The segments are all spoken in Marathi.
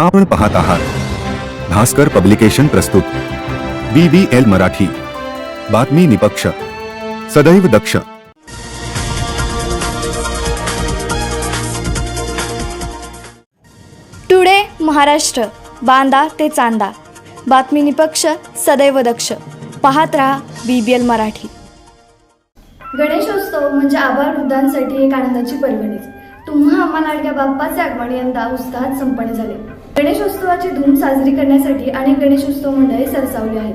आपण पाहत आहात. भास्कर पब्लिकेशन प्रस्तुत. B B L Marathi. बातमी निपक्ष. सदैव दक्ष. टुडे महाराष्ट्र. बांदा ते चांदा. बातमी निपक्ष सदैव दक्ष. पाहत रहा B B L Marathi. Ganeshotsav म्हणजे आभार वृद्धांसाठी एक आनंदाची पर्वणीच तुम्हा आम्हा लाडक्या बाप्पाचे आगमन यंदा उत्साहात संपन्न झाले. गणेशोत्सवाची धूम साजरी करण्यासाठी अनेक गणेशोत्सव मंडळे सरसावली आहेत.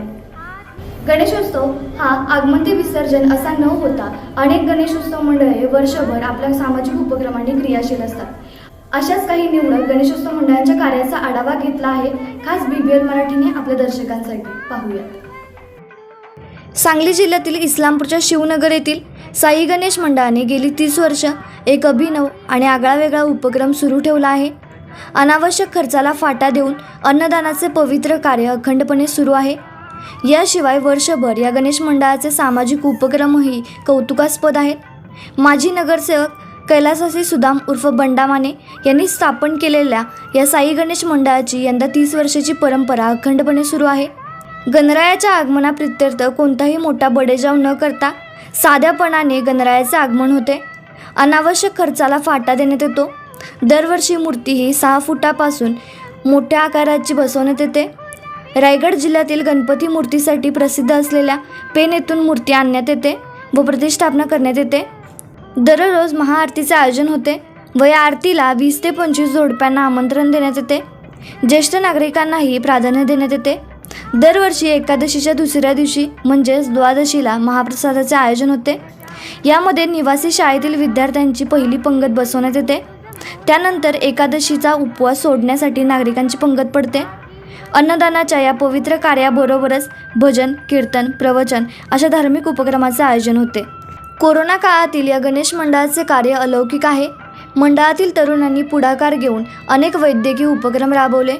गणेशोत्सव हा आगमन ते विसर्जन असा न होता अनेक गणेशोत्सव मंडळे वर्षभर आपल्या सामाजिक उपक्रमांनी क्रियाशील असतात. अशाच काही निवडक गणेशोत्सव मंडळांच्या कार्याचा आढावा घेतला आहे. खास बीबीएल मराठीने आपल्या दर्शकांसाठी पाहूयात. सांगली जिल्ह्यातील इस्लामपूरच्या शिवनगर येथील साई गणेश मंडळाने गेली तीस वर्ष एक अभिनव आणि आगळावेगळा उपक्रम सुरू ठेवला आहे. अनावश्यक खर्चाला फाटा देऊन अन्नदानाचे पवित्र कार्य अखंडपणे सुरू आहे. याशिवाय वर्षभर या गणेश मंडळाचे सामाजिक उपक्रमही कौतुकास्पद आहेत. माजी नगरसेवक कैलासासी सुदाम उर्फ बंडा माने यांनी स्थापन केलेल्या या साई गणेश मंडळाची यंदा तीस वर्षाची परंपरा अखंडपणे सुरू आहे. गणरायाच्या आगमनाप्रित्यर्थ कोणताही मोठा बडेजाव न करता साध्यापणाने गणरायाचे आगमन होते. अनावश्यक खर्चाला फाटा देण्यात येतो. दरवर्षी मूर्ती ही सहा फुटापासून मोठ्या आकाराची बसवण्यात येते. रायगड जिल्ह्यातील गणपती मूर्तीसाठी प्रसिद्ध असलेल्या पेन येथून मूर्ती आणण्यात येते व प्रतिष्ठापना करण्यात येते. दररोज महाआरतीचे आयोजन होते व या आरतीला वीस ते पंचवीस जोडप्यांना आमंत्रण देण्यात येते. ज्येष्ठ नागरिकांनाही प्राधान्य देण्यात येते. दरवर्षी एकादशीच्या दुसऱ्या दिवशी म्हणजेच द्वादशीला महाप्रसादाचे आयोजन होते. यामध्ये निवासी शाळेतील विद्यार्थ्यांची पहिली पंगत बसवण्यात येते. त्यानंतर एकादशीचा उपवास सोडण्यासाठी नागरिकांची पंगत पडते. अन्नदानाच्या या पवित्र कार्याबरोबरच भजन कीर्तन प्रवचन अशा धार्मिक उपक्रमाचे आयोजन होते. कोरोना काळातील या गणेश मंडळाचे कार्य अलौकिक आहे. मंडळातील तरुणांनी पुढाकार घेऊन अनेक वैद्यकीय उपक्रम राबवले.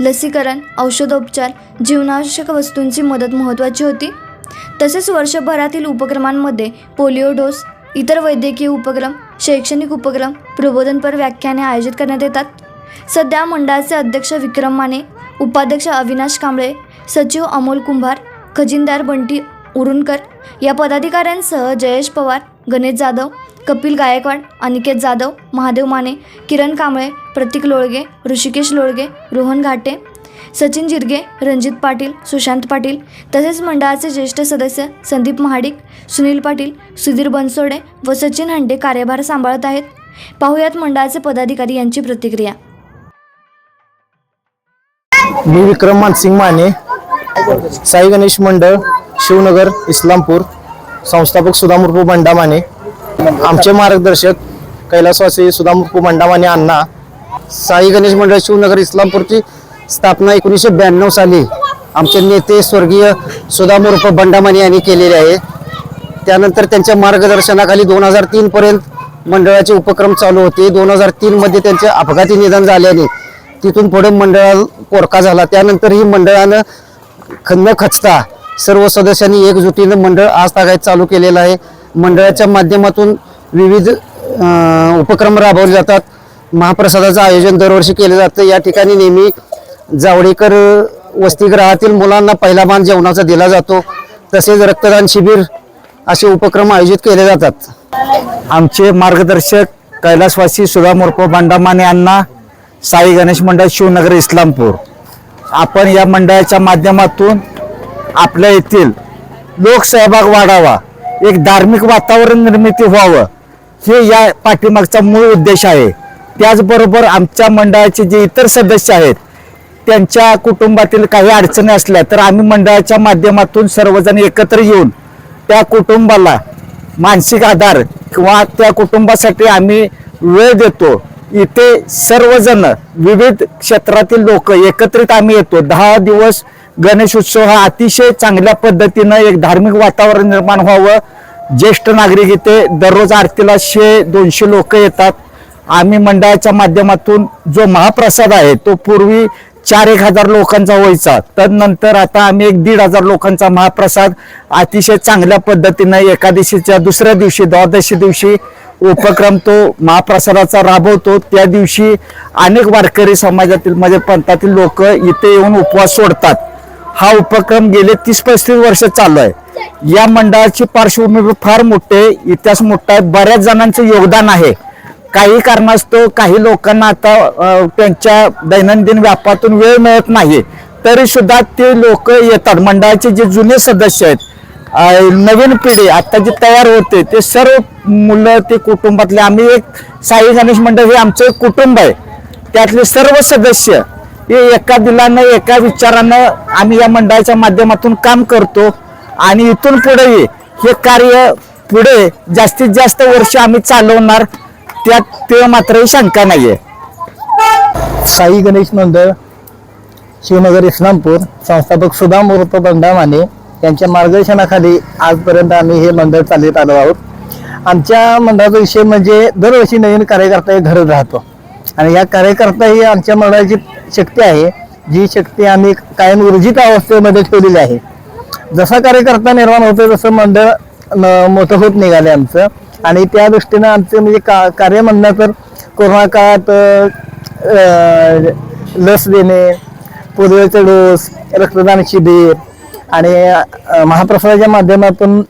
लसीकरण औषधोपचार जीवनावश्यक वस्तूंची मदत महत्त्वाची होती. तसेच वर्षभरातील उपक्रमांमध्ये पोलिओ डोस इतर वैद्यकीय उपक्रम शैक्षणिक उपक्रम प्रबोधनपर व्याख्याने आयोजित करण्यात येतात. सध्या मंडळाचे अध्यक्ष विक्रम माने उपाध्यक्ष अविनाश कांबळे सचिव अमोल कुंभार खजिनदार बंटी उरुणकर या पदाधिकाऱ्यांसह जयेश पवार गणेश जाधव कपिल गायकवाड अनिकेत जाधव महादेव माने किरण कांबळे प्रतीक लोळगे ऋषिकेश लोळगे रोहन घाटे सचिन जिरगे रणजित पाटील सुशांत पाटील तसेच मंडळाचे ज्येष्ठ सदस्य संदीप महाडिक सुनील पाटील सुधीर बनसोडे व सचिन हंडे कार्यभार सांभाळत आहेत. पाहुयात मंडळाचे पदाधिकारी यांची प्रतिक्रिया. मी विक्रम मानसिंग माने साई गणेश मंडळ शिवनगर इस्लामपूर संस्थापक सुधामूर्पू बंडा माने आमचे मार्गदर्शक कैलासवासी सुधामूर्पू बंडा माने अण्णा साई गणेश मंडळ शिवनगर इस्लामपूरची स्थापना एकोणीसशे ब्याण्णव साली आमचे नेते स्वर्गीय सुदामरूप बंडामाने यांनी केलेले आहे. त्यानंतर त्यांच्या मार्गदर्शनाखाली दोन हजार तीन पर्यंत मंडळाचे उपक्रम चालू होते. दोन हजार तीनमध्ये त्यांचे अपघाती निधन झाल्याने तिथून पुढे मंडळा कोरका झाला. त्यानंतर ही मंडळानं खन्न खचता सर्व सदस्यांनी एकजुटीनं मंडळ आज तागायत चालू केलेलं आहे. मंडळाच्या माध्यमातून विविध उपक्रम राबवले जातात. महाप्रसादाचं आयोजन दरवर्षी केलं जातं. या ठिकाणी नेहमी जावडेकर वसतिगृहातील मुलांना पहिला मान जेवणाचा दिला जातो. तसेच रक्तदान शिबिर असे उपक्रम आयोजित केले जातात. आमचे मार्गदर्शक कैलासवासी सुगामोरपो भांडामाने यांना साई गणेश मंडळ शिवनगर इस्लामपूर. आपण या मंडळाच्या माध्यमातून आपल्या येथील लोकसहभाग वाढावा एक धार्मिक वातावरण निर्मिती व्हावं हे या पाठीमागचा मूळ उद्देश आहे. त्याचबरोबर आमच्या मंडळाचे जे इतर सदस्य आहेत त्यांच्या कुटुंबातील काही अडचणी असल्या तर आम्ही मंडळाच्या माध्यमातून सर्वजण एकत्र येऊन त्या कुटुंबाला मानसिक आधार किंवा त्या कुटुंबासाठी आम्ही वेळ देतो. इथे सर्वजण विविध क्षेत्रातील लोक एकत्रित आम्ही येतो. दहा दिवस गणेश उत्सव हा अतिशय चांगल्या पद्धतीनं एक धार्मिक वातावरण निर्माण व्हावं. ज्येष्ठ नागरिक इथे दररोज आरतीला शे दोनशे लोक येतात. आम्ही मंडळाच्या माध्यमातून जो महाप्रसाद आहे तो पूर्वी चार एक हजार लोकांचा व्हायचा. तदनंतर आता आम्ही एक दीड हजार लोकांचा महाप्रसाद अतिशय चांगल्या पद्धतीनं एकादशीच्या दुसऱ्या दिवशी द्वादशी दिवशी उपक्रम तो महाप्रसादाचा राबवतो. त्या दिवशी अनेक वारकरी समाजातील म्हणजे पंथातील लोक इथे येऊन उपवास सोडतात. हा उपक्रम गेले तीस पस्तीस वर्ष चालू आहे. या मंडळाची पार्श्वभूमी फार मोठी आहे. इतिहास मोठा आहे. बऱ्याच जणांचं योगदान आहे. काही कारणास्तव काही लोकांना आता त्यांच्या दैनंदिन व्यापातून वेळ मिळत नाही. तरी सुद्धा ते लोक येतात. मंडळाचे जे जुने सदस्य आहेत नवीन पिढी आता जे तयार होते ते सर्व मुलं ते कुटुंबातले आम्ही एक साई गणेश मंडळ हे आमचं एक कुटुंब आहे. त्यातले सर्व सदस्य हे एका दिलानं एका विचारानं आम्ही या मंडळाच्या माध्यमातून काम करतो. आणि इथून पुढेही हे कार्य पुढे जास्तीत जास्त वर्ष आम्ही चालवणार. त्यात ते मात्र शंका नाहीये. साई गणेश मंडळ शिवनगर इस्लामपूर संस्थापक सुदाम उर्फ बंडा माने यांच्या मार्गदर्शनाखाली आजपर्यंत आम्ही हे मंडळ चालवत आलो आहोत. आमच्या मंडळाचा विषय म्हणजे दरवर्षी नवीन कार्यकर्ता हे घरत राहतो. आणि या कार्यकर्ता ही आमच्या मंडळाची शक्ती आहे जी शक्ती आम्ही कायम ऊर्जित अवस्थेमध्ये ठेवलेली आहे. जसा कार्यकर्ता निर्माण होतो तसं मंडळ न- मोठं होत निघाले आमचं. आणि त्या दृष्टीनं आमचं म्हणजे का कार्य म्हणणं तर कोरोना काळात लस देणे पोलिओचा डोस रक्तदान शिबिर आणि महाप्रसादाच्या माध्यमातून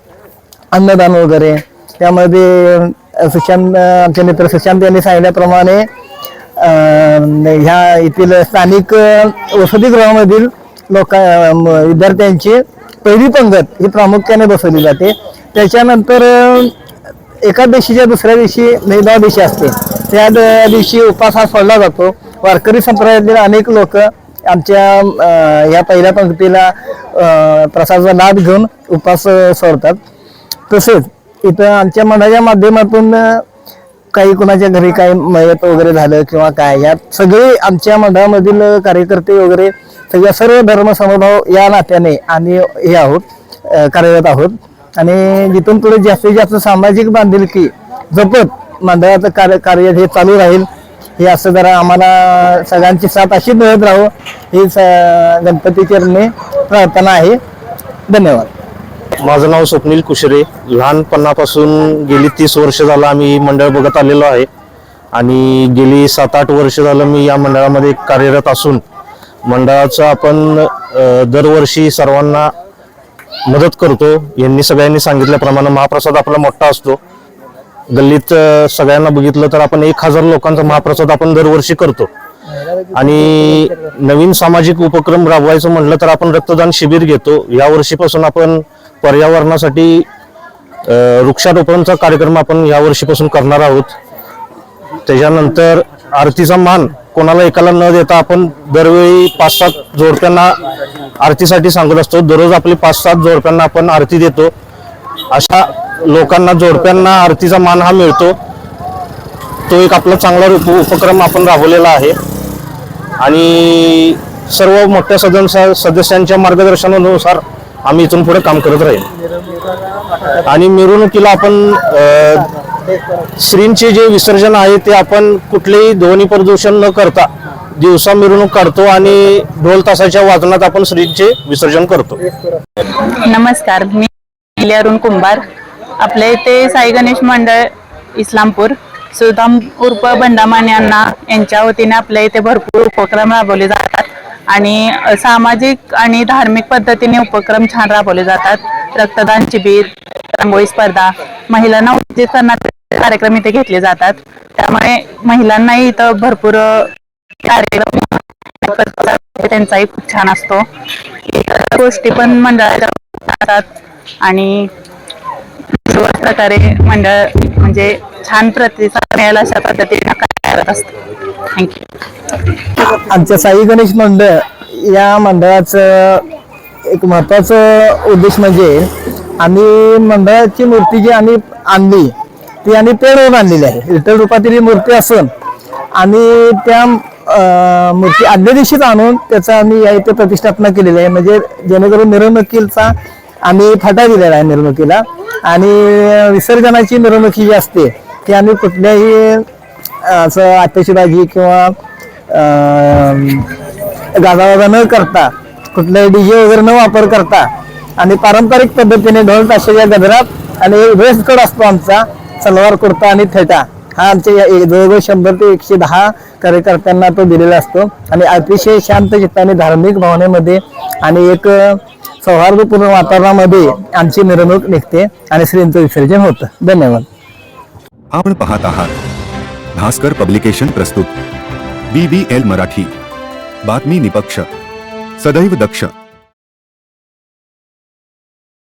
अन्नदान वगैरे. त्यामध्ये सुशांत आमचे मित्र सुशांत यांनी सांगितल्याप्रमाणे ह्या येथील स्थानिक वसतिगृहामधील लोक विद्यार्थ्यांची पहिली पंगत ही प्रामुख्याने बसवली जाते. त्याच्यानंतर एकादशीच्या दुसऱ्या दिवशी महिला दिवशी असते. त्या दिवशी उपास हा सोडला जातो. वारकरी संप्रदायातील अनेक लोक आमच्या या पहिल्या पंक्तीला प्रसादाचा लाभ घेऊन उपास सोडतात. तसेच इथं आमच्या मनाच्या माध्यमातून काही कुणाच्या घरी काही मयत वगैरे झालं किंवा काय यात सगळे आमच्या मंडळामधील कार्यकर्ते वगैरे सगळ्या सर्व धर्म समभाव या नात्याने आम्ही हे आहोत कार्यरत आहोत. आणि जिथून पुढे जास्तीत जास्त सामाजिक बांधिलकी जपत मंडळाचं कार्य कार्य हे चालू राहील हे असं जरा आम्हाला सगळ्यांची साथ अशी मिळत राहू ही स- गणपती चरणी प्रार्थना आहे. धन्यवाद. माझं नाव स्वप्नील कुशरे. लहानपणापासून गेली तीस वर्ष झालं आम्ही मंडळ बघत आलेलो आहे. आणि गेली सात आठ वर्ष झालं मी या मंडळामध्ये कार्यरत असून मंडळाचं आपण दरवर्षी सर्वांना मदत करतो. यांनी सगळ्यांनी सांगितल्याप्रमाणे महाप्रसाद आपला मोठा असतो. गल्लीत सगळ्यांना बघितलं तर आपण एक हजार लोकांचा महाप्रसाद आपण दरवर्षी करतो. आणि नवीन सामाजिक उपक्रम राबवायचं म्हटलं तर आपण रक्तदान शिबिर घेतो. या वर्षीपासून आपण पर्यावरणासाठी वृक्षारोपणचा कार्यक्रम आपण या वर्षीपासून करणार आहोत. त्याच्यानंतर आरतीचा मान कोणाला एकाला न देता आपण दरवेळी पाच सात जोडप्यांना आरतीसाठी सांगत असतो. दररोज आपली पाच सात जोडप्यांना आपण आरती देतो. अशा लोकांना जोडप्यांना आरतीचा मान हा मिळतो. तो एक आपला चांगला उपक्रम आपण राबवलेला आहे. आणि सर्व मोठ्या सदन सदस्यांच्या मार्गदर्शनानुसार आम्ही इथून पुढे काम करत राहील. आणि मिरवणुकीला आपण श्रींचे जे विसर्जन आहे ते आपण कुठलेही ध्वनी प्रदूषण न करता दिवसा मिरवणूक काढतो आणि ढोल तासाच्या वाजनात आपण श्रींचे विसर्जन करतो. नमस्कार मी अरुण कुंभार. आपल्या इथे साई गणेश मंडळ इस्लामपूर. सुदाम उर्फ बंडामाने यांना यांच्या वतीने आपल्या इथे भरपूर उपक्रम राबवले जातात आणि सामाजिक आणि धार्मिक पद्धतीने उपक्रम छान राबवले जातात. रक्तदान शिबिर रांगोळी स्पर्धा महिलांना उत्तेजित कार्यक्रम इथे घेतले जातात. त्यामुळे महिलांनाही इथं भरपूर कार्यक्रम त्यांचाही खूप छान असतो. गोष्टी पण मंडळाच्या असतात. आणि प्रकारे मंडळ म्हणजे छान प्रतिसाद मिळेल अशा पद्धतीने कार्य करत असतो. थँक्यू आमच्या साई गणेश मंडळ या मंडळाचं एक महत्वाचं उद्देश म्हणजे आम्ही मंडळाची मूर्ती जी आम्ही आणली ती आम्ही पेडवून आणलेली आहे. विठ्ठल रूपातील ही मूर्ती असून आणि त्या मूर्ती आदल्या दिवशीच आणून त्याचा आम्ही या इथे प्रतिष्ठापना केलेली आहे. म्हणजे जेणेकरून मिरवणुकीचा आम्ही फाटा दिलेला आहे मिरवणुकीला. आणि विसर्जनाची मिरवणुकी जी असते ती आम्ही कुठल्याही असं आतषबाजी किंवा गाजावाजा न करता कुठल्याही डीजे वगैरे न वापर करता आणि पारंपरिक पद्धतीने ढोल ताशाच्या गजरात आणि वेस्ट कोड असतो आमचा सलवार कुर्ता आणि थेटा. हा आमच्या या- एक- जवळजवळ शंभर ते एकशे दहा कार्यकर्त्यांना तो दिलेला असतो. आणि अतिशय शांत चित्ताने धार्मिक भावनेमध्ये आणि एक सौहार्दपूर्ण वातावरणामध्ये आमची मिरवणूक निघते आणि श्रींचं विसर्जन होतं. धन्यवाद. आपण पाहत आहात. भास्कर पब्लिकेशन प्रस्तुत. B B L Marathi. बातमी निपक्ष. सदैव दक्ष.